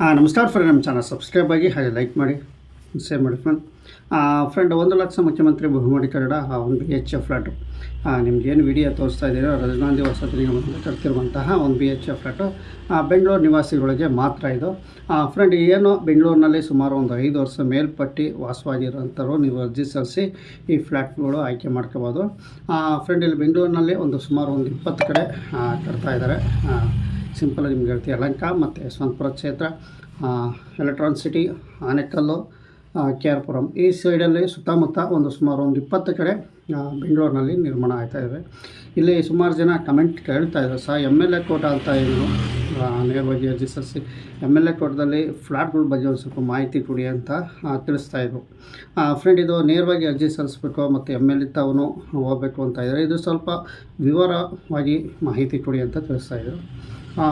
ಹಾಂ ನಮಸ್ಕಾರ ಫ್ರೆಂಡ್ ನಮ್ಮ ಚಾನಲ್ ಸಬ್ಸ್ಕ್ರೈಬ್ ಆಗಿ ಹಾಗೆ ಲೈಕ್ ಮಾಡಿ ಶೇರ್ ಮಾಡಿ ಫ್ರೆಂಡ್ ಫ್ರೆಂಡ್ ಒಂದು ಲಕ್ಷ ಮುಖ್ಯಮಂತ್ರಿ ಬಹುಮಾಡಿ ಕನ್ನಡ ಒಂದು ಬಿ ಎಚ್ ಎಫ್ ಫ್ಲಾಟು ನಿಮ್ಗೆ ಏನು ವಿಡಿಯೋ ತೋರಿಸ್ತಾ ಇದ್ದೀರೋ ರಜನಾಂಧಿ ವಸತಿ ನಿಗಮದಲ್ಲಿ ಕಟ್ತಿರುವಂತಹ ಒಂದು B H F flat Bengaluru ನಿವಾಸಿಗಳಿಗೆ ಮಾತ್ರ ಇದು. ಫ್ರೆಂಡ್ ಏನು ಬೆಂಗಳೂರಿನಲ್ಲಿ ಸುಮಾರು ಒಂದು ಐದು ವರ್ಷ ಮೇಲ್ಪಟ್ಟು ವಾಸವಾಗಿರೋಂಥವ್ರು ನೀವು ಅರ್ಜಿ ಸಲ್ಲಿಸಿ ಈ ಫ್ಲ್ಯಾಟ್ಗಳು ಆಯ್ಕೆ ಮಾಡ್ಕೋಬೋದು. ಫ್ರೆಂಡ್ ಇಲ್ಲಿ ಬೆಂಗಳೂರಿನಲ್ಲಿ ಒಂದು ಸುಮಾರು ಒಂದು ಇಪ್ಪತ್ತು ಕಡೆ ಕಟ್ತಾ ಇದ್ದಾರೆ. ಸಿಂಪಲ್ ನಿಮ್ಗೆ ಹೇಳ್ತೀವಿ ಅಲಂಕಾ ಮತ್ತು ಯಶವಂತಪುರ ಕ್ಷೇತ್ರ electron city Anekal K R Puram ಈ ಸೈಡಲ್ಲಿ ಸುತ್ತಮುತ್ತ ಒಂದು ಸುಮಾರು ಒಂದು ಇಪ್ಪತ್ತು ಕಡೆ ಬೆಂಗಳೂರಿನಲ್ಲಿ ನಿರ್ಮಾಣ ಇದೆ ಇಲ್ಲಿ ಸುಮಾರು ಜನ ಕಮೆಂಟ್ ಕೇಳ್ತಾ ಇದ್ದಾರೆ. ಸಹ ಎಂ ಎಲ್ ಎ ಕೋಟ ಅಂತ ಏನು? ಆ, ನೇರವಾಗಿ ಅರ್ಜಿ ಸಲ್ಲಿಸಿ ಎಂ ಎಲ್ ಎ ಕೋಟದಲ್ಲಿ ಫ್ಲಾಟ್ಗಳ ಬಗ್ಗೆ ಒಂದು ಸ್ವಲ್ಪ ಮಾಹಿತಿ ಕೊಡಿ ಅಂತ ತಿಳಿಸ್ತಾ ಇದ್ರು. ಫ್ರೆಂಡ್ ಇದು ನೇರವಾಗಿ ಅರ್ಜಿ ಸಲ್ಲಿಸ್ಬೇಕು ಮತ್ತು ಎಂ ಎಲ್ ಎ ಹೋಗ್ಬೇಕು ಅಂತ ಇದ್ದಾರೆ ಇದು ಸ್ವಲ್ಪ ವಿವರವಾಗಿ ಮಾಹಿತಿ ಕೊಡಿ ಅಂತ ತಿಳಿಸ್ತಾ ಇದ್ರು.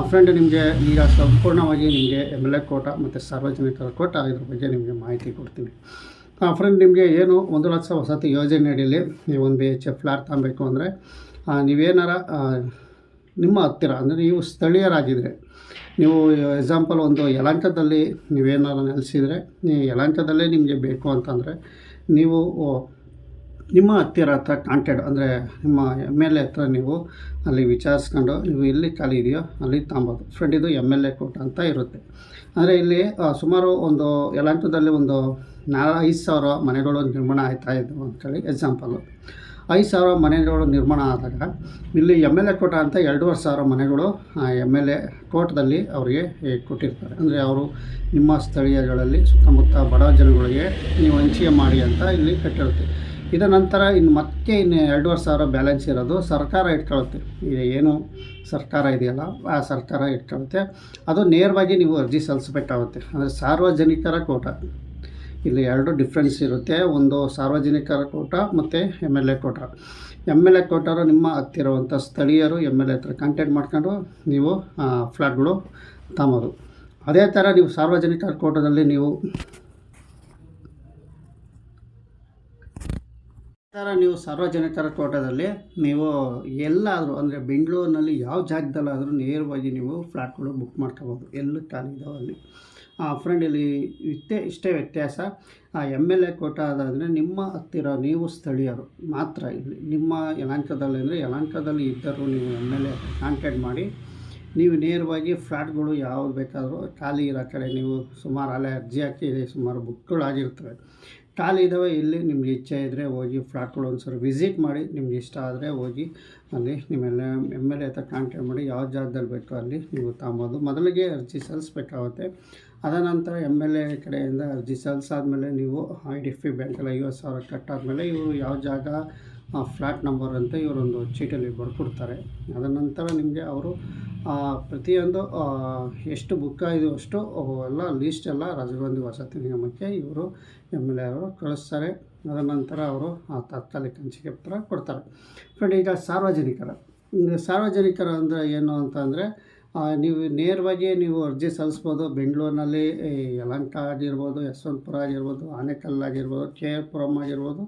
ಫ್ರೆಂಡ್ ನಿಮಗೆ ಈಗ ಸಂಪೂರ್ಣವಾಗಿ ನಿಮಗೆ ಎಂ ಎಲ್ ಎ ಕೋಟ ಮತ್ತು ಸಾರ್ವಜನಿಕರ ಕೋಟ ಇದ್ರ ಬಗ್ಗೆ ನಿಮಗೆ ಮಾಹಿತಿ ಕೊಡ್ತೀನಿ. ಫ್ರೆಂಡ್ ನಿಮಗೆ ಏನು ಒಂದು ಲಕ್ಷ ವಸತಿ ಯೋಜನೆ ಅಡಿಯಲ್ಲಿ ನೀವು ಒಂದು ಬಿ ಎಚ್ ಎಫ್ ಫ್ಲಾಟ್ ತಗೋಬೇಕು ಅಂದರೆ ನೀವೇನಾರ ನಿಮ್ಮ ಹತ್ತಿರ, ಅಂದರೆ ನೀವು ಸ್ಥಳೀಯರಾಗಿದ್ದರೆ ನೀವು ಎಕ್ಸಾಂಪಲ್ ಒಂದು ಯಲಾಂಟದಲ್ಲಿ ನೀವೇನಾರು ನೆಲೆಸಿದರೆ, ನೀವು ಯಲಾಂಟದಲ್ಲೇ ನಿಮಗೆ ಬೇಕು ಅಂತಂದರೆ, ನೀವು ನಿಮ್ಮ ಹತ್ತಿರ ಹತ್ರ ಕಾಂಟ್ಯಾಕ್ಟ್ ಅಂದರೆ ನಿಮ್ಮ ಎಂ ಎಲ್ ಎ ಹತ್ರ ನೀವು ಅಲ್ಲಿ ವಿಚಾರಿಸ್ಕೊಂಡು, ನೀವು ಎಲ್ಲಿ ಖಾಲಿ ಇದೆಯೋ ಅಲ್ಲಿ ತಾಂಬೋದು. ಫ್ರೆಂಡ್ ಇದು ಎಂ ಎಲ್ ಎ ಕೋಟ ಅಂತ ಇರುತ್ತೆ. ಅಂದರೆ ಇಲ್ಲಿ ಸುಮಾರು ಒಂದು ಯಲಾಂಕದಲ್ಲಿ ಒಂದು ನಾಲ್ಕು ಐದು ಸಾವಿರ ಮನೆಗಳು ನಿರ್ಮಾಣ ಆಯ್ತಾ ಇದ್ದವು ಅಂತೇಳಿ ಎಕ್ಸಾಂಪಲು ಐದು ಸಾವಿರ ಮನೆಗಳು ನಿರ್ಮಾಣ ಆದಾಗ ಇಲ್ಲಿ ಎಂ ಎಲ್ ಎ ಕೋಟ ಅಂತ ಎರಡೂವರೆ ಸಾವಿರ ಮನೆಗಳು ಎಂ ಎಲ್ ಎ ಕೋಟದಲ್ಲಿ ಅವರಿಗೆ ಕೊಟ್ಟಿರ್ತಾರೆ. ಅಂದರೆ ಅವರು ನಿಮ್ಮ ಸ್ಥಳೀಯಗಳಲ್ಲಿ ಸುತ್ತಮುತ್ತ ಬಡ ಜನಗಳಿಗೆ ನೀವು ಹಂಚಿಕೆ ಮಾಡಿ ಅಂತ ಇಲ್ಲಿ ಕಟ್ಟಿರುತ್ತೆ. ಇದರ ನಂತರ ಇನ್ನು ಮತ್ತೆ ಇನ್ನು ಎರಡೂವರೆ ಸಾವಿರ ಬ್ಯಾಲೆನ್ಸ್ ಇರೋದು ಸರ್ಕಾರ ಇಟ್ಕೊಳ್ಳುತ್ತೆ. ಏನು ಸರ್ಕಾರ ಇದೆಯಲ್ಲ, ಆ ಸರ್ಕಾರ ಇಟ್ಕೊಳ್ಳುತ್ತೆ. ಅದು ನೇರವಾಗಿ ನೀವು ಅರ್ಜಿ ಸಲ್ಲಿಸಬೇಕಾಗುತ್ತೆ. ಅಂದರೆ ಸಾರ್ವಜನಿಕರ ಕೋಟ. ಇಲ್ಲಿ ಎರಡು ಡಿಫ್ರೆನ್ಸ್ ಇರುತ್ತೆ. ಒಂದು ಸಾರ್ವಜನಿಕರ ಕೋಟ ಮತ್ತು M L A quota. M L A ಕೋಟರು ನಿಮ್ಮ ಹತ್ತಿರುವಂಥ ಸ್ಥಳೀಯರು ಎಂ ಎಲ್ ಎ ಹತ್ರ ಕಾಂಟ್ಯಾಕ್ಟ್ ಮಾಡ್ಕೊಂಡು ನೀವು ಫ್ಲಾಟ್ಗಳು ತಗೋದು ಅದೇ ಥರ ನೀವು ಸಾರ್ವಜನಿಕರ ಕೋಟದಲ್ಲಿ ನೀವು ಥರ ನೀವು ಸಾರ್ವಜನಿಕರ ತೋಟದಲ್ಲಿ ನೀವು ಎಲ್ಲಾದರೂ ಅಂದರೆ ಬೆಂಗಳೂರಿನಲ್ಲಿ ಯಾವ ಜಾಗದಲ್ಲಾದರೂ ನೇರವಾಗಿ ನೀವು ಫ್ಲ್ಯಾಟ್ಗಳು ಬುಕ್ ಮಾಡ್ಕೋಬೋದು. ಎಲ್ಲ ಖಾಲಿ ಇದಾವೆ ಅಲ್ಲಿ. ಫ್ರೆಂಡ್ ಇಲ್ಲಿ ಇಷ್ಟೇ ಇಷ್ಟೇ ವ್ಯತ್ಯಾಸ. ಆ ಎಂ ಎಲ್ ಎ ಕೋಟ ಅದಾದರೆ ನಿಮ್ಮ ಹತ್ತಿರ ನೀವು ಸ್ಥಳೀಯರು ಮಾತ್ರ ಇಲ್ಲಿ. ನಿಮ್ಮ ಯಲಾಂಕದಲ್ಲಿ ಅಂದರೆ ಯಲಾಂಕದಲ್ಲಿ ಇದ್ದರೂ ನೀವು ಎಂ ಎಲ್ ಎ ಕಾಂಟ್ಯಾಕ್ಟ್ ಮಾಡಿ. ನೀವು ನೇರವಾಗಿ ಫ್ಲ್ಯಾಟ್ಗಳು ಯಾವ್ದು ಬೇಕಾದರೂ ಖಾಲಿ ಇರೋ ಕಡೆ ನೀವು ಸುಮಾರು ಅಲ್ಲೇ ಅರ್ಜಿ ಹಾಕಿ ಸುಮಾರು ಬುಕ್ಗಳಾಗಿರ್ತವೆ ಖಾಲಿ ಇದ್ದಾವೆ, ಇಲ್ಲಿ ನಿಮ್ಗೆ ಇಚ್ಛೆ ಇದ್ದರೆ ಹೋಗಿ ಫ್ಲಾಟ್ಗಳು ಒಂದು ಸರಿ ವಿಸಿಟ್ ಮಾಡಿ, ನಿಮ್ಗೆ ಇಷ್ಟ ಆದರೆ ಹೋಗಿ ಅಲ್ಲಿ ನಿಮ್ಮೆಲ್ಲ ಎಂ ಎಲ್ ಎ ಹತ್ರ ಕಾಂಟ್ಯಾಕ್ಟ್ ಮಾಡಿ ಯಾವ ಜಾಗದಲ್ಲಿ ಬೇಕೋ ಅಲ್ಲಿ ನೀವು ತಗೊಬೋದು ಮೊದಲಿಗೆ ಅರ್ಜಿ ಸಲ್ಲಿಸ್ಬೇಕಾಗುತ್ತೆ. ಅದ ನಂತರ ಎಂ ಎಲ್ ಎ ಕಡೆಯಿಂದ ಅರ್ಜಿ ಸಲ್ಲಿಸಾದ್ಮೇಲೆ ನೀವು ಐ ಡಿ ಎಫ್ ಪಿ ಬ್ಯಾಂಕಲ್ಲಿ ಐವತ್ತು ಸಾವಿರ ಕಟ್ಟಾದಮೇಲೆ ಇವರು ಯಾವ ಜಾಗ ಫ್ಲ್ಯಾಟ್ ನಂಬರ್ ಅಂತ ಇವರೊಂದು ಚೀಟಲ್ಲಿ ಬರ್ಕೊಡ್ತಾರೆ. ಅದರ ನಂತರ ನಿಮಗೆ ಅವರು ಆ, ಪ್ರತಿಯೊಂದು ಎಷ್ಟು ಬುಕ್ ಆಯಿತು ಅಷ್ಟು ಎಲ್ಲ ಲೀಸ್ಟ್ ಎಲ್ಲ ರಾಜೀವ್ ವಸತಿ ನಿಗಮಕ್ಕೆ ಇವರು ಎಂ ಎಲ್ ಎ ಅವರು ಕಳಿಸ್ತಾರೆ. ಅದರ ನಂತರ ಅವರು ಆ ತಾತ್ಕಾಲಿಕ ಹಂಚಿಕೆ ಪತ್ರ ಕೊಡ್ತಾರೆ. ಫ್ರೆಂಡ್ ಈಗ ಸಾರ್ವಜನಿಕರ ಸಾರ್ವಜನಿಕರ ಅಂದರೆ ಏನು ಅಂತ ಅಂದರೆ ನೀವು ನೇರವಾಗಿ ನೀವು ಅರ್ಜಿ ಸಲ್ಲಿಸ್ಬೋದು. ಬೆಂಗಳೂರಿನಲ್ಲಿ ಈ ಯಲಂಕ ಆಗಿರ್ಬೋದು ಯಶವಂತಪುರ ಆಗಿರ್ಬೋದು ಆನೆಕಲ್ ಆಗಿರ್ಬೋದು ಕೆ ಆರ್ ಪುರಂ ಆಗಿರ್ಬೋದು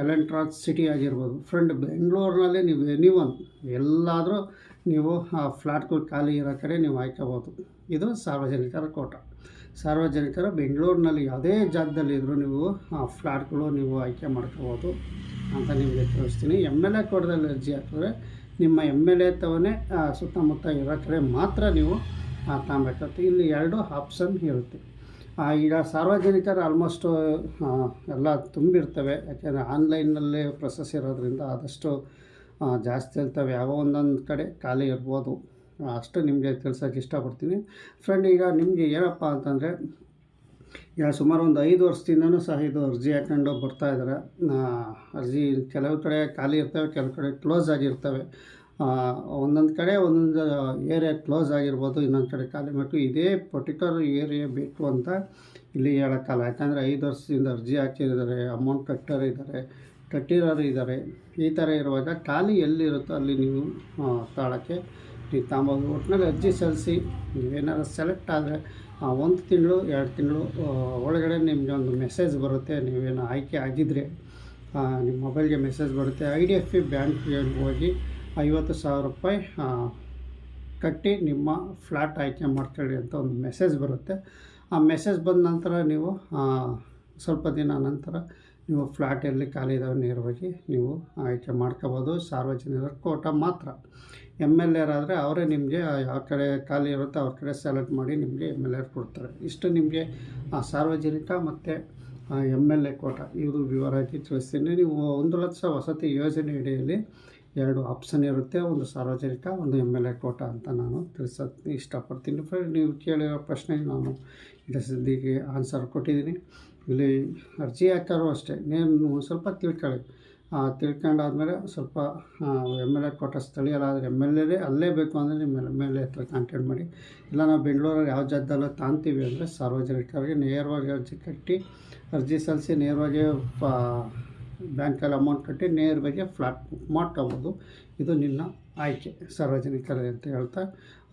ಎಲೆಂಟ್ರಾಕ್ ಸಿಟಿ ಆಗಿರ್ಬೋದು. ಫ್ರೆಂಡ್ ಬೆಂಗಳೂರಿನಲ್ಲಿ ನೀವು ಎನಿ ಒನ್ ಎಲ್ಲಾದರೂ ನೀವು, ಆ ಫ್ಲ್ಯಾಟ್ಗಳು ಖಾಲಿ ಇರೋ ಕಡೆ ನೀವು ಆಯ್ಕೋಬೋದು ಇದು ಸಾರ್ವಜನಿಕರ ಕೋಟ. ಸಾರ್ವಜನಿಕರ ಬೆಂಗಳೂರಿನಲ್ಲಿ ಯಾವುದೇ ಜಾಗದಲ್ಲಿ ಇದ್ದರೂ ನೀವು, ಆ ಫ್ಲ್ಯಾಟ್ಗಳು ನೀವು ಆಯ್ಕೆ ಮಾಡ್ಕೋಬೋದು ಅಂತ ನಿಮಗೆ ತಿಳಿಸ್ತೀನಿ ಎಂ ಎಲ್ ಎ ಕೋಟದಲ್ಲಿ ಅರ್ಜಿ ಹಾಕಿದ್ರೆ ನಿಮ್ಮ ಎಂ ಎಲ್ ಎ ತವನೇ ಸುತ್ತಮುತ್ತ ಇರೋ ಕಡೆ ಮಾತ್ರ ನೀವು ತಗೊಬೇಕಾಗುತ್ತೆ ಇಲ್ಲಿ ಎರಡು ಆಪ್ಷನ್ ಇರುತ್ತೆ. ಈಗ ಸಾರ್ವಜನಿಕರು ಆಲ್ಮೋಸ್ಟು ಎಲ್ಲ ತುಂಬಿರ್ತವೆ. ಯಾಕೆಂದರೆ ಆನ್ಲೈನ್ನಲ್ಲೇ ಪ್ರೊಸೆಸ್ ಇರೋದ್ರಿಂದ ಆದಷ್ಟು ಜಾಸ್ತಿ ಇರ್ತವೆ ಯಾವ ಒಂದೊಂದು ಕಡೆ ಖಾಲಿ ಇರ್ಬೋದು. ಅಷ್ಟು ನಿಮಗೆ ತಿಳ್ಸೋಕೆ ಇಷ್ಟಪಡ್ತೀನಿ. ಫ್ರೆಂಡ್ ಈಗ ನಿಮಗೆ ಏನಪ್ಪ ಅಂತಂದರೆ, ಈಗ ಸುಮಾರು ಒಂದು ಐದು ವರ್ಷದಿಂದನೂ ಸಹ ಇದು ಅರ್ಜಿ ಹಾಕೊಂಡು ಬರ್ತಾಯಿದ್ದಾರೆ ಅರ್ಜಿ ಕೆಲವು ಕಡೆ ಖಾಲಿ ಇರ್ತವೆ, ಕೆಲವು ಕಡೆ ಕ್ಲೋಸ್ ಆಗಿರ್ತವೆ ಒಂದೊಂದು ಕಡೆ ಒಂದೊಂದು ಏರಿಯಾ ಕ್ಲೋಸ್ ಆಗಿರ್ಬೋದು, ಇನ್ನೊಂದು ಕಡೆ ಖಾಲಿ ಬೇಕು ಇದೇ ಪರ್ಟಿಕ್ಯುಲರ್ ಏರಿಯಾ ಬೇಕು ಅಂತ ಇಲ್ಲಿ ಹೇಳೋಕ್ಕಲ್ಲ ಯಾಕಂದರೆ ಐದು ವರ್ಷದಿಂದ ಅರ್ಜಿ ಹಾಕಿದ್ದಾರೆ ಅಮೌಂಟ್ ಕಟ್ಟೋರು ಇದ್ದಾರೆ, ಕಟ್ಟಿರೋರು ಇದ್ದಾರೆ. ಈ ಥರ ಇರುವಾಗ ಖಾಲಿ ಎಲ್ಲಿರುತ್ತೋ ಅಲ್ಲಿ ನೀವು ತಾಳಕ್ಕೆ ನೀವು ತಗೊಬೋದು ಒಟ್ಟಿನಲ್ಲಿ ಅರ್ಜಿ ಸಲ್ಲಿಸಿ, ನೀವೇನಾದ್ರು ಸೆಲೆಕ್ಟ್ ಆದರೆ ಒಂದು ತಿಂಗಳು, ಎರಡು ತಿಂಗಳು ಒಳಗಡೆ ನಿಮಗೆ ಒಂದು ಮೆಸೇಜ್ ಬರುತ್ತೆ. ನೀವೇನು ಆಯ್ಕೆ ಆಗಿದ್ದರೆ ನಿಮ್ಮ ಮೊಬೈಲ್ಗೆ ಮೆಸೇಜ್ ಬರುತ್ತೆ. ಐ ಡಿ ಎಫ್ ಸಿ ಬ್ಯಾಂಕ್ಗೆ ಹೋಗಿ ಐವತ್ತು ಸಾವಿರ ರೂಪಾಯಿ ಕಟ್ಟಿ ನಿಮ್ಮ ಫ್ಲ್ಯಾಟ್ ಆಯ್ಕೆ ಮಾಡ್ಕೊಳ್ಳಿ ಅಂತ ಒಂದು ಮೆಸೇಜ್ ಬರುತ್ತೆ. ಆ ಮೆಸೇಜ್ ಬಂದ ನಂತರ ನೀವು ಸ್ವಲ್ಪ ದಿನ ನಂತರ ನೀವು ಫ್ಲ್ಯಾಟ್ ಎಲ್ಲಿ ಖಾಲಿ ಇದಾವೆ ನೇರವಾಗಿ ನೀವು ಆಯ್ಕೆ ಮಾಡ್ಕೋಬೋದು. ಸಾರ್ವಜನಿಕರ ಕೋಟ ಮಾತ್ರ. ಎಂ ಎಲ್ ಎರಾದರೆ ಅವರೇ ನಿಮಗೆ ಯಾವ ಕಡೆ ಖಾಲಿ ಇರುತ್ತೆ ಅವ್ರ ಕಡೆ ಸೆಲೆಕ್ಟ್ ಮಾಡಿ ನಿಮಗೆ ಎಂ ಎಲ್ ಎರ್ ಕೊಡ್ತಾರೆ. ಇಷ್ಟು ನಿಮಗೆ, ಆ, ಸಾರ್ವಜನಿಕ ಮತ್ತು ಎಂ ಎಲ್ ಎ ಕೋಟ. ಇವರು ವಿವರವಾಗಿ ತಿಳಿಸ್ತೀನಿ. ನೀವು ಒಂದು ಲಕ್ಷ ವಸತಿ ಯೋಜನೆ ಅಡಿಯಲ್ಲಿ ಎರಡು ಆಪ್ಷನ್ ಇರುತ್ತೆ, ಒಂದು ಸಾರ್ವಜನಿಕ, ಒಂದು ಎಂ ಎಲ್ ಎ ಕೋಟ ಅಂತ ನಾನು ತಿಳಿಸೋಕ್ಕೆ ಇಷ್ಟಪಡ್ತೀನಿ. ಫ್ರೆಂಡ್ ನೀವು ಕೇಳಿರೋ ಪ್ರಶ್ನೆ ನಾನು ಸದ್ಯಕ್ಕೆ ಆನ್ಸರ್ ಕೊಟ್ಟಿದ್ದೀನಿ. ಇಲ್ಲಿ ಅರ್ಜಿ ಹಾಕಾರು ಅಷ್ಟೇ. ನೀನು ಸ್ವಲ್ಪ ತಿಳ್ಕೊಳ್ಳಿ ತಿಳ್ಕೊಂಡಾದ್ಮೇಲೆ ಸ್ವಲ್ಪ ಎಂ ಎಲ್ ಎ ಕೋಟ ಸ್ಥಳೀಯರಾದರೆ ಎಂ ಎಲ್ ಎ ಅಲ್ಲೇ ಬೇಕು ಅಂದರೆ ನಿಮ್ಮ ಎಂ ಎಲ್ ಎ ಹತ್ರ ಕಾಂಟ್ಯಾಕ್ಟ್ ಮಾಡಿ. ಇಲ್ಲ, ನಾವು ಬೆಂಗಳೂರಲ್ಲಿ ಯಾವ ಜಾಗದಲ್ಲೂ ತಾಂತೀವಿ ಅಂದರೆ ಸಾರ್ವಜನಿಕರಿಗೆ ನೇರವಾಗಿ ಅರ್ಜಿ ಕಟ್ಟಿ, ಅರ್ಜಿ ಸಲ್ಲಿಸಿ ನೇರವಾಗಿ ಬ್ಯಾಂಕಲ್ಲಿ ಅಮೌಂಟ್ ಕಟ್ಟಿ ನೇರವಾಗಿ ಫ್ಲಾಟ್ ಬುಕ್ ಮಾಡ್ಕೋಬೋದು. ಇದು ನಿನ್ನ ಆಯ್ಕೆ, ಸಾರ್ವಜನಿಕರೇ ಅಂತ ಹೇಳ್ತಾ.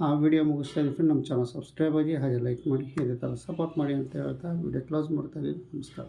ಆ ವಿಡಿಯೋ ಮುಗಿಸ್ತಾ ಇದ್ದೀನಿ ನಮ್ಮ ಚಾನಲ್ ಸಬ್ಸ್ಕ್ರೈಬ್ ಆಗಿ ಹಾಗೆ ಲೈಕ್ ಮಾಡಿ, ಇದೇ ಥರ ಸಪೋರ್ಟ್ ಮಾಡಿ ಅಂತ ಹೇಳ್ತಾ. ವಿಡಿಯೋ ಕ್ಲೋಸ್ ಮಾಡ್ತಾ ಇದ್ದೀನಿ. ನಮಸ್ಕಾರ.